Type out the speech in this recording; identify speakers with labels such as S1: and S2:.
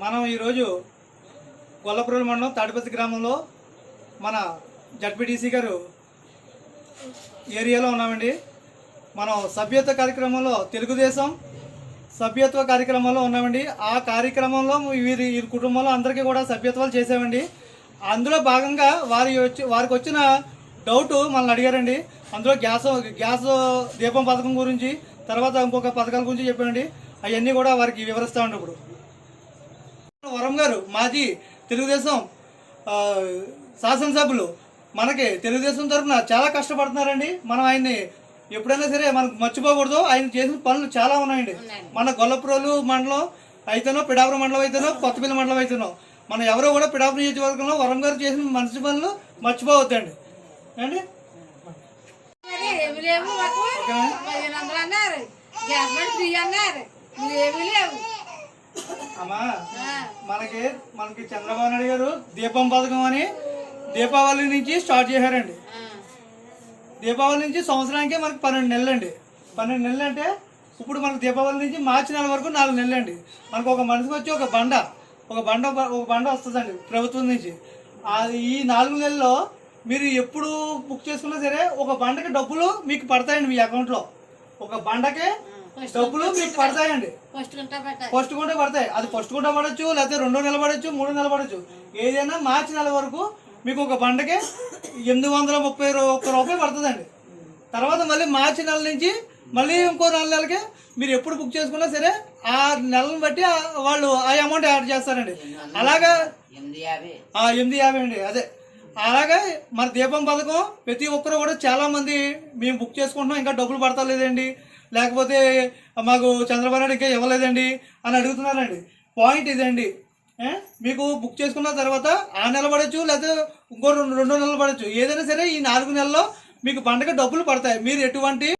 S1: మనం ఈరోజు గొల్లపురం మండలం తాడిపత్రి గ్రామంలో మన జడ్పీటీసీ గారు ఏరియాలో ఉన్నామండి. మనం సభ్యత్వ కార్యక్రమంలో తెలుగుదేశం సభ్యత్వ కార్యక్రమంలో ఉన్నామండి. ఆ కార్యక్రమంలో వీరి వీరి కుటుంబంలో అందరికీ కూడా సభ్యత్వాలు చేసామండి అందులో భాగంగా వారి వచ్చి వారికి వచ్చిన డౌట్ మనల్ని అడిగారండి. అందులో గ్యాస్ గ్యాస్ దీపం పథకం గురించి తర్వాత ఇంకొక పథకాల గురించి చెప్పానండి అవన్నీ కూడా వారికి వివరిస్తామండి ఇప్పుడు. వరం గారు మాజీ తెలుగుదేశం శాసనసభ్యులు మనకి తెలుగుదేశం తరఫున చాలా కష్టపడుతున్నారండి. మనం ఆయన్ని ఎప్పుడైనా సరే మనకు మర్చిపోకూడదు. ఆయన చేసిన పనులు చాలా ఉన్నాయండి. మన గొల్లపురోలు మండలం అయితేనో పిడాపురం మండలం అయితేనో కొత్తపల్లి మండలం అయితేనో మనం ఎవరో కూడా పిడాపురం నియోజకవర్గంలో వరం గారు చేసిన మంచి పనులు మర్చిపోవద్దండి. అండి
S2: గ్యాస్ ఫ్రీ అన్నారు. లేవు.
S1: అమ్మా మనకి మనకి చంద్రబాబు నాయుడు గారు దీపం పథకం అని దీపావళి నుంచి స్టార్ట్ చేశారండి. దీపావళి నుంచి సంవత్సరానికి మనకి పన్నెండు నెలలు అండి పన్నెండు నెలలు అంటే ఇప్పుడు మనకు దీపావళి నుంచి మార్చి నెల వరకు నాలుగు నెలలు అండి మనకు ఒక మనిషికి వచ్చి ఒక బండ ఒక బండ ఒక బండ వస్తుందండి ప్రభుత్వం నుంచి. ఈ నాలుగు నెలల్లో మీరు ఎప్పుడు బుక్ చేసుకున్నా సరే ఒక బండకి డబ్బులు మీకు పడతాయండి మీ అకౌంట్లో. ఒక బండకి డబ్బులు మీకు పడతాయండి.
S2: ఫస్ట్ గుంట పెట్టాలి
S1: ఫస్ట్ గుంట పడతాయి. అది ఫస్ట్ గుంట పడచ్చు లేకపోతే రెండో నెల పడచ్చు మూడో నెల పడచ్చు. ఏదైనా మార్చి నెల వరకు మీకు ఒక బండకి ఎనిమిది వందల ముప్పై ఒక్క రూపాయలు పడుతుందండి. తర్వాత మళ్ళీ మార్చి నెల నుంచి మళ్ళీ ఇంకో నాలుగు నెలలకి మీరు ఎప్పుడు బుక్ చేసుకున్నా సరే ఆ నెలను బట్టి వాళ్ళు ఆ అమౌంట్ యాడ్ చేస్తారండి. అలాగా ఆ, ఎనిమిది యాభై అండి. అదే. అలాగే మన దీపం పథకం ప్రతి ఒక్కరు కూడా చాలా మంది మేము బుక్ చేసుకుంటున్నాం ఇంకా డబ్బులు పడతలేదండి. లేకపోతే మాకు చంద్రబాబు నాయుడు ఇంకా ఇవ్వలేదండి అని అడుగుతున్నారండి. పాయింట్ ఇదండి. మీకు బుక్ చేసుకున్న తర్వాత ఆ నెల పడచ్చు లేకపోతే ఇంకో రెండు నెలలు పడచ్చు. ఏదైనా సరే ఈ నాలుగు నెలల్లో మీకు పండగ డబ్బులు పడతాయి. మీరు ఎటువంటి